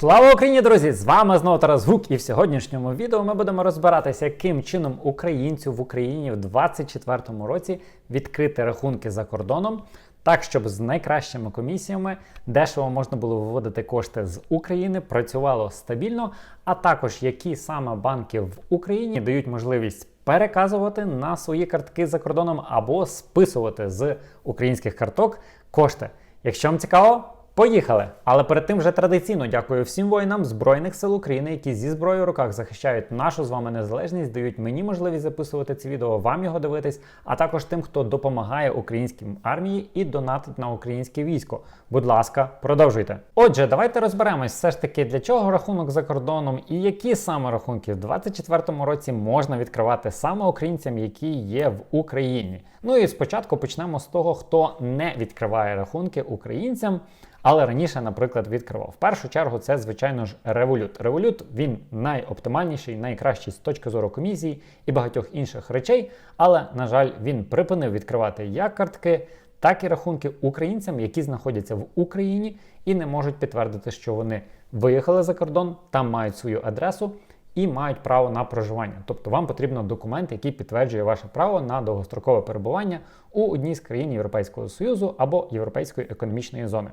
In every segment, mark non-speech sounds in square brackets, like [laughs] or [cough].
Слава Україні, друзі! З вами знову Тарас Гук, і в сьогоднішньому відео ми будемо розбиратися, яким чином українцю в Україні в 2024 році відкрити рахунки за кордоном, так щоб з найкращими комісіями дешево можна було виводити кошти з України, працювало стабільно, а також які саме банки в Україні дають можливість переказувати на свої картки за кордоном або списувати з українських карток кошти. Якщо вам цікаво. Поїхали! Але перед тим вже традиційно дякую всім воїнам Збройних сил України, які зі зброєю в руках захищають нашу з вами незалежність, дають мені можливість записувати це відео, вам його дивитись, а також тим, хто допомагає українській армії і донатить на українське військо. Будь ласка, продовжуйте. Отже, давайте розберемось все ж таки для чого рахунок за кордоном і які саме рахунки в 2024 році можна відкривати саме українцям, які є в Україні. Ну і спочатку почнемо з того, хто не відкриває рахунки українцям. Але раніше, наприклад, відкривав. В першу чергу це, звичайно ж, Revolut. Revolut він найоптимальніший, найкращий з точки зору комісії і багатьох інших речей. Але, на жаль, він припинив відкривати як картки, так і рахунки українцям, які знаходяться в Україні і не можуть підтвердити, що вони виїхали за кордон, там мають свою адресу. І мають право на проживання. Тобто вам потрібен документ, який підтверджує ваше право на довгострокове перебування у одній з країн Європейського Союзу або Європейської економічної зони.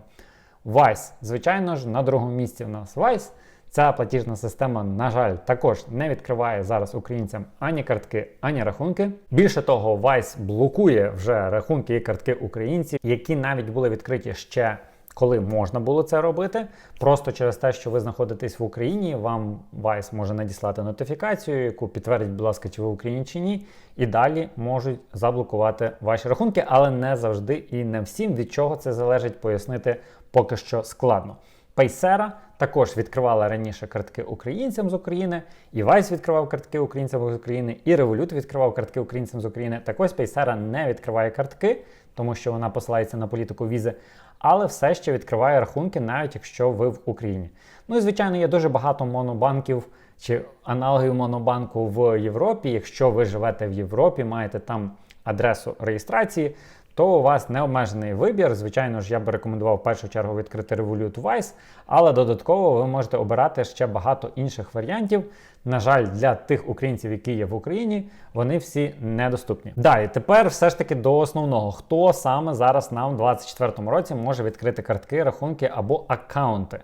Vice. Звичайно ж, на другому місці в нас Vice. Ця платіжна система, на жаль, також не відкриває зараз українцям ані картки, ані рахунки. Більше того, Vice блокує вже рахунки і картки українців, які навіть були відкриті ще коли можна було це робити. Просто через те, що ви знаходитесь в Україні, вам Vice може надіслати нотифікацію, яку підтвердить, будь ласка, чи ви в Україні чи ні. І далі можуть заблокувати ваші рахунки, але не завжди і не всім, від чого це залежить, пояснити поки що складно. Paysera також відкривала раніше картки українцям з України, і Vice відкривав картки українцям з України, і Revolut відкривав картки українцям з України. Так ось Paysera не відкриває картки, тому що вона посилається на політику візи, але все ще відкриває рахунки, навіть якщо ви в Україні. Ну і звичайно, є дуже багато монобанків чи аналогів монобанку в Європі. Якщо ви живете в Європі, маєте там адресу реєстрації, то у вас необмежений вибір. Звичайно ж, я би рекомендував в першу чергу відкрити Revolut Wise, але додатково ви можете обирати ще багато інших варіантів. На жаль, для тих українців, які є в Україні, вони всі недоступні. Далі, тепер все ж таки до основного, хто саме зараз нам в 2024 році може відкрити картки, рахунки або аккаунти.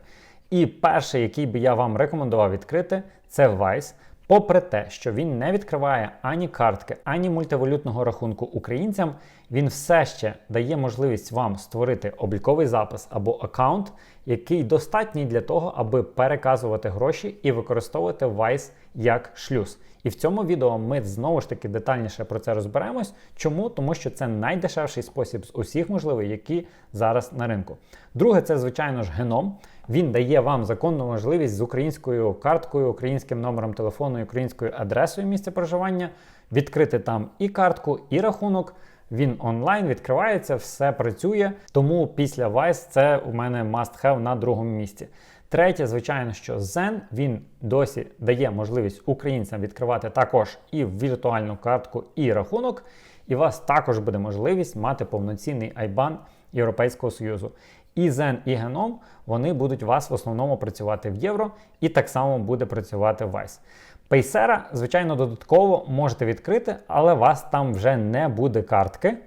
І перший, який би я вам рекомендував відкрити, це Vice. Попри те, що він не відкриває ані картки, ані мультивалютного рахунку українцям, він все ще дає можливість вам створити обліковий запис або аккаунт, який достатній для того, аби переказувати гроші і використовувати Vice як шлюз. І в цьому відео ми знову ж таки детальніше про це розберемось. Чому? Тому що це найдешевший спосіб з усіх можливих, які зараз на ринку. Друге, це, звичайно ж, геном. Він дає вам законну можливість з українською карткою, українським номером телефону українською адресою місця проживання відкрити там і картку, і рахунок. Він онлайн відкривається, все працює. Тому після Vice це у мене must have на другому місці. Третє, звичайно, що Zen він досі дає можливість українцям відкривати також і віртуальну картку, і рахунок. І у вас також буде можливість мати повноцінний IBAN Європейського Союзу. І Zen, і Genom, вони будуть у вас в основному працювати в євро, і так само буде працювати Vice. Paysera, звичайно, додатково можете відкрити, але вас там вже не буде картки,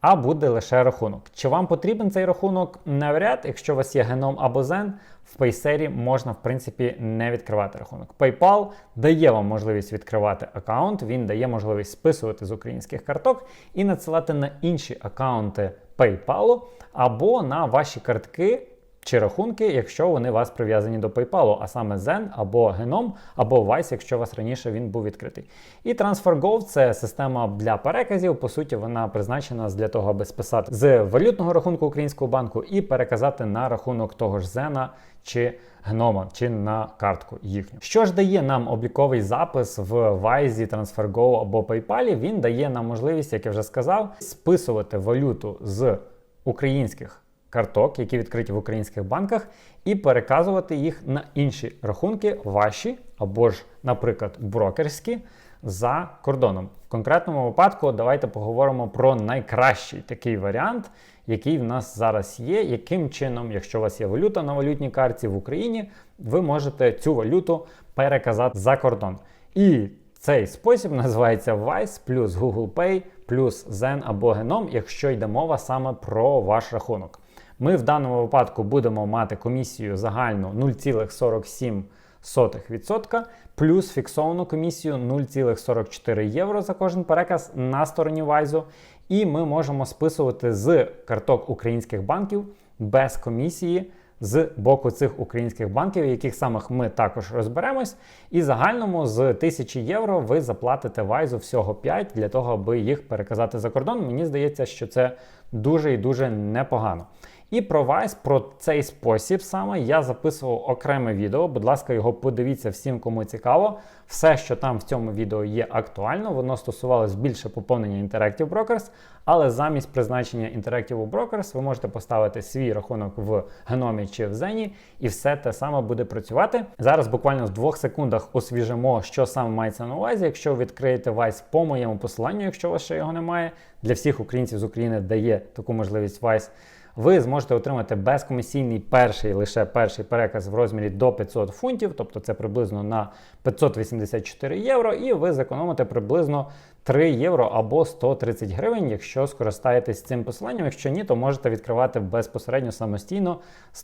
а буде лише рахунок. Чи вам потрібен цей рахунок? Навряд, якщо у вас є геном або Zen, в Paysera можна, в принципі, не відкривати рахунок. PayPal дає вам можливість відкривати аккаунт, він дає можливість списувати з українських карток і надсилати на інші аккаунти PayPal або на ваші картки чи рахунки, якщо вони у вас прив'язані до PayPal, а саме Zen або Genom, або Vice, якщо у вас раніше він був відкритий. І TransferGo це система для переказів. По суті, вона призначена для того, аби списати з валютного рахунку українського банку і переказати на рахунок того ж Zena чи Гнома, чи на картку їхню. Що ж дає нам обліковий запис в Wise, TransferGo або PayPal? Він дає нам можливість, як я вже сказав, списувати валюту з українських карток, які відкриті в українських банках, і переказувати їх на інші рахунки, ваші або ж, наприклад, брокерські за кордоном. В конкретному випадку давайте поговоримо про найкращий такий варіант, який в нас зараз є, яким чином, якщо у вас є валюта на валютній карті в Україні, ви можете цю валюту переказати за кордон. І цей спосіб [laughs] називається Wise плюс Google Pay плюс Zen або Genom, якщо йде мова саме про ваш рахунок. Ми в даному випадку будемо мати комісію загальну 0,47% плюс фіксовану комісію 0,44 євро за кожен переказ на стороні Вайзу. І ми можемо списувати з карток українських банків без комісії з боку цих українських банків, яких самих ми також розберемось. І загальному з 1000 євро ви заплатите Вайзу всього 5 для того, аби їх переказати за кордон. Мені здається, що це дуже і дуже непогано. І про Vice, про цей спосіб саме я записував окреме відео. Будь ласка, його подивіться всім, кому цікаво. Все, що там в цьому відео є актуально, воно стосувалось більше поповнення Interactive Brokers, але замість призначення Interactive Brokers ви можете поставити свій рахунок в геномі чи в Зені, і все те саме буде працювати. Зараз буквально в двох секундах освіжимо, що саме мається на увазі. Якщо відкриєте Vice по моєму посиланню, якщо у вас ще його немає, для всіх українців з України дає таку можливість Vice ви зможете отримати безкомісійний перший лише перший переказ в розмірі до 500 фунтів, тобто це приблизно на 584 євро, і ви зекономите приблизно 3 євро або 130 гривень, якщо скористаєтесь цим посиланням. Якщо ні, то можете відкривати безпосередньо самостійно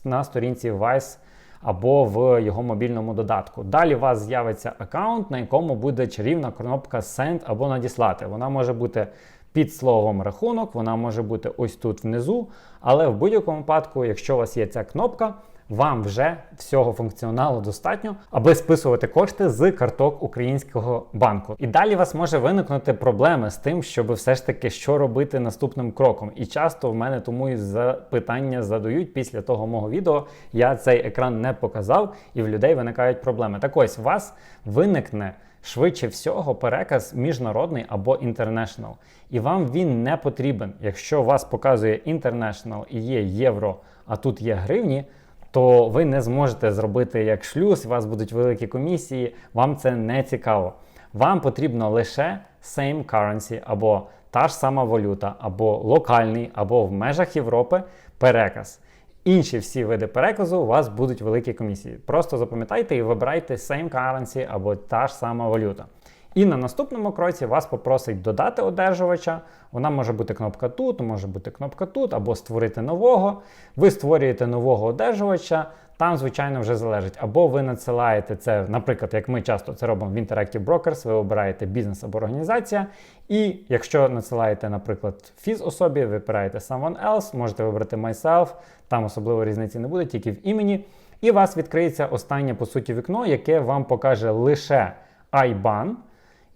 на сторінці Vice або в його мобільному додатку. Далі у вас з'явиться аккаунт, на якому буде чарівна кнопка Send або надіслати. Вона може бути під словом рахунок, вона може бути ось тут внизу. Але в будь-якому випадку, якщо у вас є ця кнопка, вам вже всього функціоналу достатньо, аби списувати кошти з карток українського банку. І далі вас може виникнути проблеми з тим, щоб все ж таки що робити наступним кроком. І часто в мене тому і запитання задають після того мого відео. Я цей екран не показав, і в людей виникають проблеми. Так ось у вас виникне швидше всього переказ міжнародний або international. І вам він не потрібен. Якщо вас показує international і є євро, а тут є гривні, то ви не зможете зробити як шлюз, у вас будуть великі комісії, вам це не цікаво. Вам потрібно лише same currency, або та ж сама валюта, або локальний, або в межах Європи переказ. Інші всі види переказу у вас будуть великі комісії. Просто запам'ятайте і вибирайте same currency або та ж сама валюта. І на наступному кроці вас попросить додати одержувача. Вона може бути кнопка тут, може бути кнопка тут, або створити нового. Ви створюєте нового одержувача. Там, звичайно, вже залежить. Або ви надсилаєте це, наприклад, як ми часто це робимо в Interactive Brokers, ви обираєте бізнес або організація. І якщо надсилаєте, наприклад, фіз особі, ви вибираєте someone else, можете вибрати myself, там особливо різниці не буде, тільки в імені. І у вас відкриється останнє, по суті, вікно, яке вам покаже лише IBAN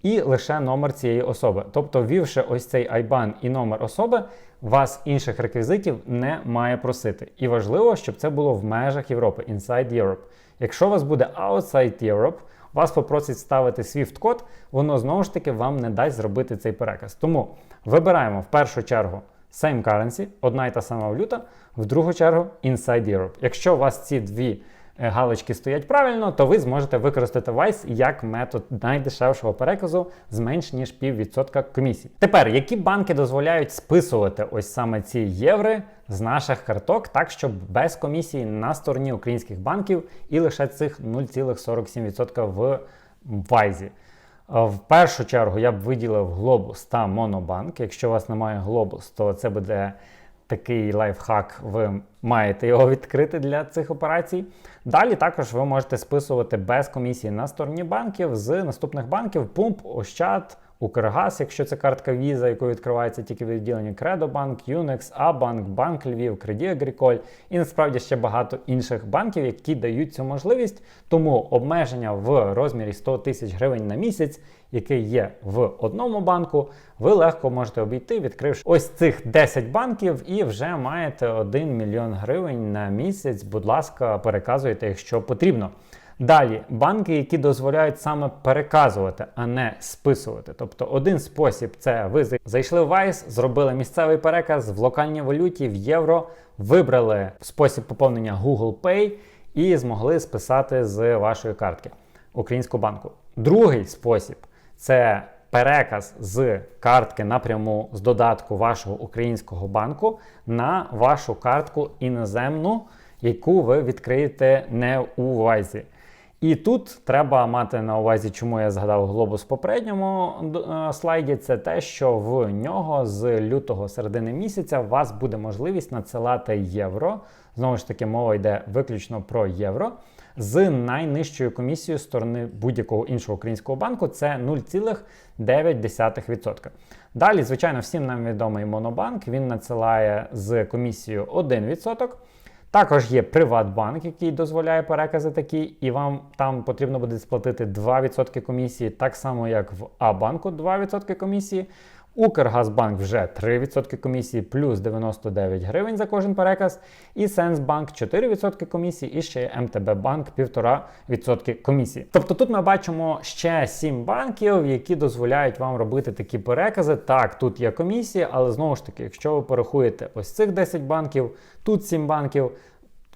і лише номер цієї особи. Тобто, ввівши ось цей IBAN і номер особи, вас інших реквізитів не має просити. І важливо, щоб це було в межах Європи, Inside Europe. Якщо у вас буде Outside Europe, вас попросить ставити SWIFT-код, воно знову ж таки вам не дасть зробити цей переказ. Тому вибираємо в першу чергу same currency, одна і та сама валюта, в другу чергу Inside Europe. Якщо у вас ці дві галочки стоять правильно, то ви зможете використати Vice як метод найдешевшого переказу з менш ніж піввідсотка комісії. Тепер, які банки дозволяють списувати ось саме ці єври з наших карток, так щоб без комісії на стороні українських банків і лише цих 0,47% в Вайзі. Е, в першу чергу я б виділив Globus та Monobank. Якщо у вас немає Globus, то це буде такий лайфхак, ви маєте його відкрити для цих операцій. Далі також ви можете списувати без комісії на стороні банків з наступних банків Пумп, Ощад, Укргаз, якщо це картка Visa, якою відкривається тільки відділення Кредобанк, Юнекс, Абанк, Банк Львів, Креді Агріколь і насправді ще багато інших банків, які дають цю можливість. Тому обмеження в розмірі 100 тисяч гривень на місяць, який є в одному банку, ви легко можете обійти, відкривши ось цих 10 банків, і вже маєте 1 мільйон гривень на місяць. Будь ласка, переказуйте, якщо потрібно. Далі, банки, які дозволяють саме переказувати, а не списувати. Тобто, один спосіб це ви зайшли в Vice, зробили місцевий переказ в локальній валюті в євро, вибрали спосіб поповнення Google Pay і змогли списати з вашої картки українського банку. Другий спосіб це переказ з картки напряму з додатку вашого українського банку на вашу картку іноземну, яку ви відкриєте не у Вайзі. І тут треба мати на увазі, чому я згадав глобус в попередньому е, слайді. Це те, що в нього з лютого середини місяця у вас буде можливість надсилати євро. Знову ж таки, мова йде виключно про євро. З найнижчою комісією сторони будь-якого іншого українського банку це 0,9%. Далі, звичайно, всім нам відомий Монобанк. Він надсилає з комісією 1%. Також є Приватбанк, який дозволяє перекази такі, і вам там потрібно буде сплатити 2% комісії, так само як в А-банку 2% комісії. Укргазбанк вже 3% комісії, плюс 99 гривень за кожен переказ. І Сенсбанк 4% комісії, і ще МТБ банк 1,5% комісії. Тобто тут ми бачимо ще 7 банків, які дозволяють вам робити такі перекази. Так, тут є комісії, але знову ж таки, якщо ви порахуєте ось цих 10 банків, тут 7 банків,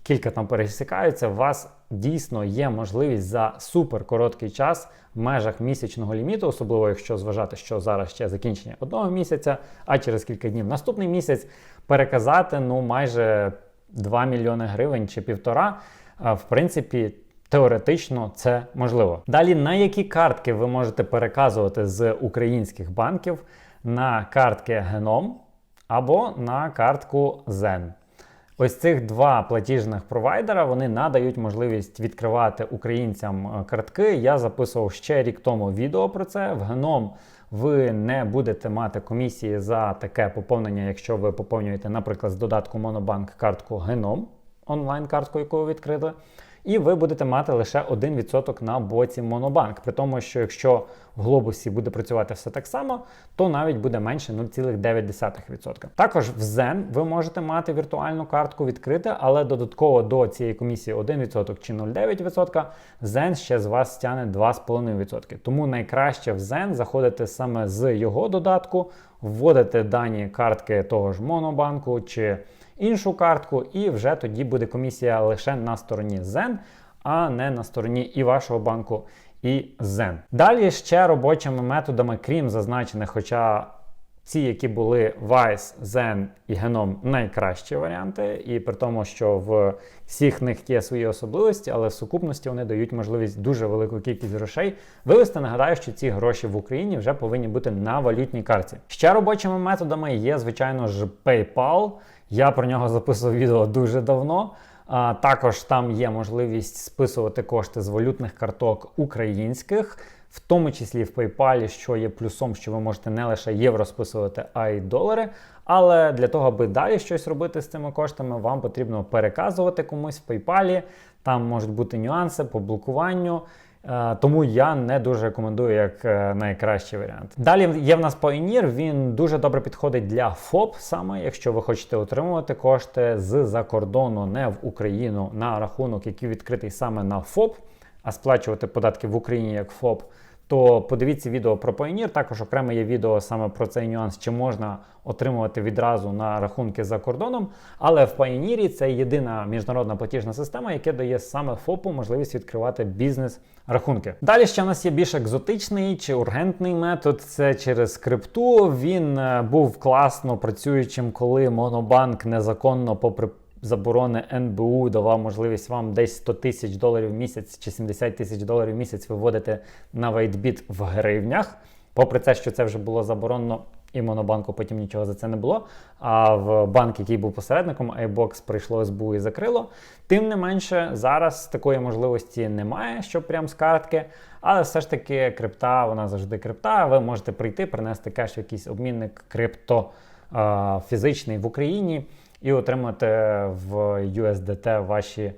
кілька там пересікаються, у вас дійсно є можливість за супер короткий час в межах місячного ліміту, особливо якщо зважати, що зараз ще закінчення одного місяця, а через кілька днів наступний місяць переказати ну майже 2 мільйони гривень чи півтора. В принципі, теоретично це можливо. Далі на які картки ви можете переказувати з українських банків на картки Геном або на картку Zen. Ось цих два платіжних провайдера вони надають можливість відкривати українцям е, картки. Я записував ще рік тому відео про це. В геном ви не будете мати комісії за таке поповнення, якщо ви поповнюєте, наприклад, з додатку Монобанк картку Геном, онлайн-картку, яку ви відкрили і ви будете мати лише 1% на боці Монобанк. При тому, що якщо в глобусі буде працювати все так само, то навіть буде менше 0,9%. Також в Zen ви можете мати віртуальну картку відкрити, але додатково до цієї комісії 1% чи 0,9%, Zen ще з вас стягне 2,5%. Тому найкраще в Zen заходити саме з його додатку, вводити дані картки того ж Монобанку чи іншу картку, і вже тоді буде комісія лише на стороні Zen, а не на стороні і вашого банку, і Zen. Далі ще робочими методами, крім зазначених, хоча ці, які були Vice, Zen і Genome найкращі варіанти, і при тому, що в всіх них є свої особливості, але в сукупності вони дають можливість дуже велику кількість грошей вивести. Нагадаю, що ці гроші в Україні вже повинні бути на валютній карті. Ще робочими методами є, звичайно ж, PayPal. Я про нього записував відео дуже давно. А, Також там є можливість списувати кошти з валютних карток українських, в тому числі в PayPal, що є плюсом, що ви можете не лише євро списувати, а й долари. Але для того, аби далі щось робити з цими коштами, вам потрібно переказувати комусь в PayPal. Там можуть бути нюанси по блокуванню. Е, тому я не дуже рекомендую як е, найкращий варіант. Далі є в нас Pioneer, він дуже добре підходить для ФОП, саме якщо ви хочете отримувати кошти з-за кордону, не в Україну на рахунок, який відкритий саме на ФОП, а сплачувати податки в Україні як ФОП то подивіться відео про Pioneer, Також окремо є відео саме про цей нюанс, чи можна отримувати відразу на рахунки за кордоном. Але в Pioneer це єдина міжнародна платіжна система, яка дає саме ФОПу можливість відкривати бізнес-рахунки. Далі ще в нас є більш екзотичний чи ургентний метод. Це через крипту. Він е, був класно працюючим, коли Монобанк незаконно попри заборони НБУ давав можливість вам десь 100 тисяч доларів в місяць чи 70 тисяч доларів в місяць виводити на вейтбіт в гривнях. Попри те, що це вже було заборонено, і Монобанку потім нічого за це не було. А в банк, який був посередником, iBox прийшло СБУ і закрило. Тим не менше, зараз такої можливості немає, щоб прям з картки. Але все ж таки крипта, вона завжди крипта. Ви можете прийти, принести кеш якийсь обмінник крипто фізичний в Україні і отримати в USDT ваші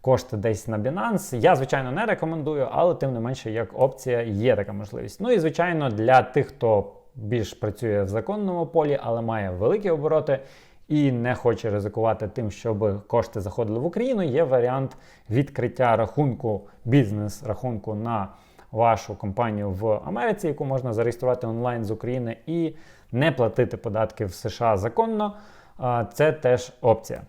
кошти десь на Binance. Я, звичайно, не рекомендую, але тим не менше, як опція, є така можливість. Ну і звичайно, для тих, хто більш працює в законному полі, але має великі обороти. І не хоче ризикувати тим, щоб кошти заходили в Україну. Є варіант відкриття рахунку, бізнес-рахунку на вашу компанію в Америці, яку можна зареєструвати онлайн з України і не платити податки в США законно це теж опція.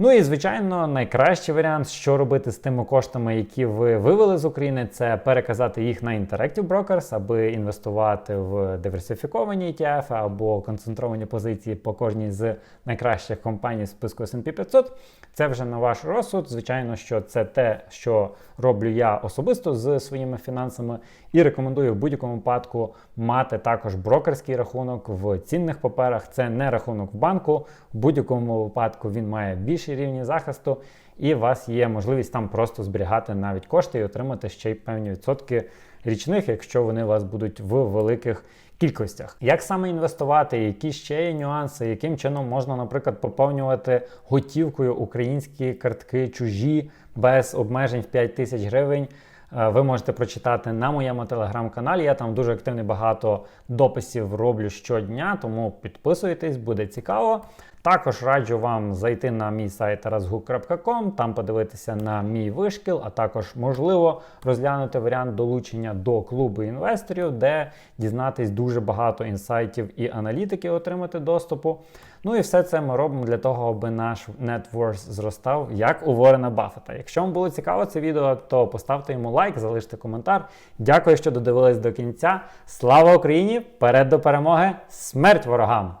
Ну і звичайно, найкращий варіант, що робити з тими коштами, які ви вивели з України, це переказати їх на Interactive Brokers, аби інвестувати в диверсифіковані ETF або концентровані позиції по кожній з найкращих компаній списку S&P 500. Це вже на ваш розсуд. Звичайно, що це те, що роблю я особисто з своїми фінансами, і рекомендую в будь-якому випадку мати також брокерський рахунок в цінних паперах. Це не рахунок в банку. В будь-якому випадку він має більші рівні захисту, і у вас є можливість там просто зберігати навіть кошти і отримати ще й певні відсотки річних, якщо вони у вас будуть в великих кількостях. Як саме інвестувати, які ще є нюанси, яким чином можна, наприклад, поповнювати готівкою українські картки чужі без обмежень в 5 тисяч гривень. Е, Ви можете прочитати на моєму телеграм-каналі. Я там дуже активно багато дописів роблю щодня, тому підписуйтесь, буде цікаво. Також раджу вам зайти на мій сайт tarasguk.com, там подивитися на мій вишкіл, а також можливо розглянути варіант долучення до клубу інвесторів, де дізнатись дуже багато інсайтів і аналітики, отримати доступу. Ну і все це ми робимо для того, аби наш net worth зростав, як у Ворена Баффета. Якщо вам було цікаво це відео, то поставте йому лайк, залиште коментар. Дякую, що додивились до кінця. Слава Україні! Вперед до перемоги! Смерть ворогам!